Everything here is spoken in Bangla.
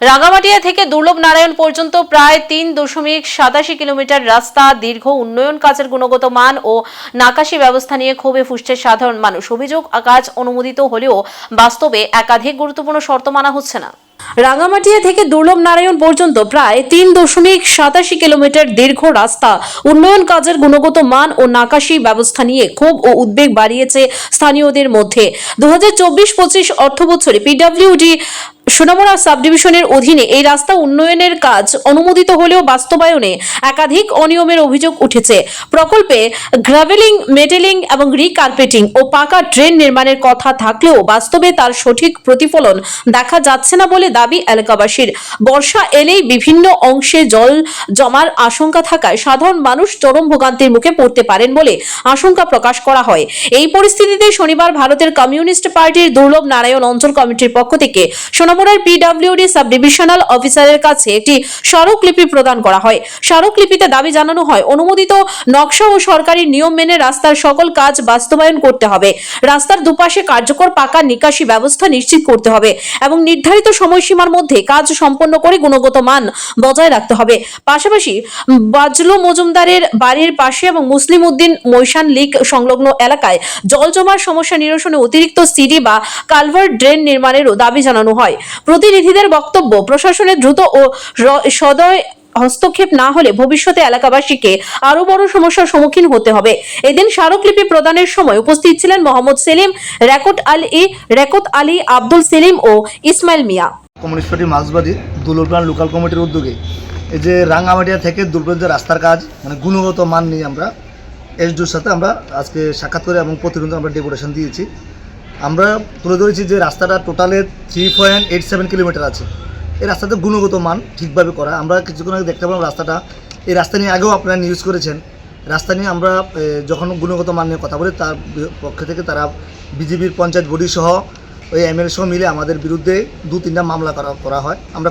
রাঙামাটিয়া থেকে দুর্লভ নারায়ণ পর্যন্ত প্রায় তিন দশমিক সাতাশি কিলোমিটার রাস্তা, দীর্ঘ উন্নয়ন কাজের গুণগত মান ও নাকাশি ব্যবস্থা নিয়ে ক্ষোভে ফুসছে সাধারণ মানুষ। অভিযোগ কাজ অনুমোদিত হলেও বাস্তবে একাধিক গুরুত্বপূর্ণ শর্ত মানা হচ্ছে না। রাঙামাটিয়া থেকে দুর্লভ নারায়ণ পর্যন্ত প্রায় তিন দশমিক সাতাশি কিলোমিটার দীর্ঘ রাস্তা, উন্নয়ন কাজের গুণগত মান ও নাকাশি ব্যবস্থা নিয়ে ক্ষোভ ও উদ্বেগ বাড়িয়েছে স্থানীয়দের মধ্যে। দু হাজার চব্বিশ পঁচিশ অর্থ বছরে পিডব্লিউডি সোনামুড়া সাব ডিভিশনের অধীনে এই রাস্তা উন্নয়নের কাজ অনুমোদিত হলেও বাস্তবায়নে একাধিক অনিয়মের অভিযোগ উঠেছে। প্রকল্পে গ্রাভেলিং, মেটেলিং এবং রিকার্পেটিং ও পাকা ড্রেন নির্মাণের কথা থাকলেও বাস্তবে তার সঠিক প্রতিফলন দেখা যাচ্ছে না বলে দাবি এলাকাবাসীর। বর্ষা এলেই বিভিন্ন অংশে জল জমার আশঙ্কা থাকায় সাধারণ মানুষ চরম ভোগান্তির মুখে পড়তে পারেন বলে আশঙ্কা প্রকাশ করা হয়। এই পরিস্থিতিতে শনিবার ভারতের কমিউনিস্ট পার্টির দুর্লভ নারায়ণ অঞ্চল কমিটির পক্ষ থেকে সোনামুড়ার পিডব্লিউডি সাব ডিভিশনাল অফিসারের কাছে একটি স্মারকলিপি প্রদান করা হয়। স্মারকলিপিতে দাবি জানানো হয়, অনুমোদিত নকশা ও সরকারি নিয়ম মেনে রাস্তার সকল কাজ বাস্তবায়ন করতে হবে। রাস্তার দুপাশে কার্যকর পাকা নিকাশি ব্যবস্থা নিশ্চিত করতে হবে এবং নির্ধারিত সময়সীমার মধ্যে কাজ সম্পন্ন করে গুণগত মান বজায় রাখতে হবে। পাশাপাশি বাজলু মজুমদারের বাড়ির পাশে এবং মুসলিম উদ্দিন মৈশান লীগ সংলগ্ন এলাকায় জল জমার সমস্যা নিরসনে অতিরিক্ত সিডি বা কালভার্ট ড্রেন নির্মাণেরও দাবি জানানো হয়। প্রতিনিধিদের বক্তব্য প্রশাসনের দ্রুত ও সদয় হস্তক্ষেপ না হলে ভবিষ্যতে এলাকাবাসীকে আরও বড় সমস্যার সম্মুখীন হতে হবে। এদিন স্মারকলিপি প্রদানের সময় উপস্থিত ছিলেন মোহাম্মদ সেলিম রেকত আলী রেকত আলী, আব্দুল সেলিম ও ইসমাইল মিয়া। কমিউনিস্ট পার্টি মার্ক্সবাদী দুলুরপ্রাণ লোকাল কমিটির উদ্যোগে এই যে রাঙ্গামাটিয়া থেকে দুর্গের রাস্তার কাজ মানে গুণগত মান নিয়ে আমরা এসডিওর সাথে আমরা আজকে সাক্ষাৎ করে এবং প্রতিনিধি আমরা ডেপুটেশন দিয়েছি। আমরা তুলে ধরেছি যে রাস্তাটা টোটালে three point eight seven kilometre আছে। এই রাস্তাতে গুণগত মান ঠিকভাবে করা। আমরা কিছুক্ষণ আগে দেখতে পেলাম রাস্তাটা। এই রাস্তা নিয়ে আগেও আপনারা নিউজ করেছেন। রাস্তা নিয়ে আমরা যখন গুণগত মান নিয়ে কথা বলি, তার পক্ষ থেকে তারা বিজেপির পঞ্চায়েত বডি সহ ওই এমএলএ সহ মিলে আমাদের বিরুদ্ধে দু তিনটা মামলা করা করা হয়। আমরা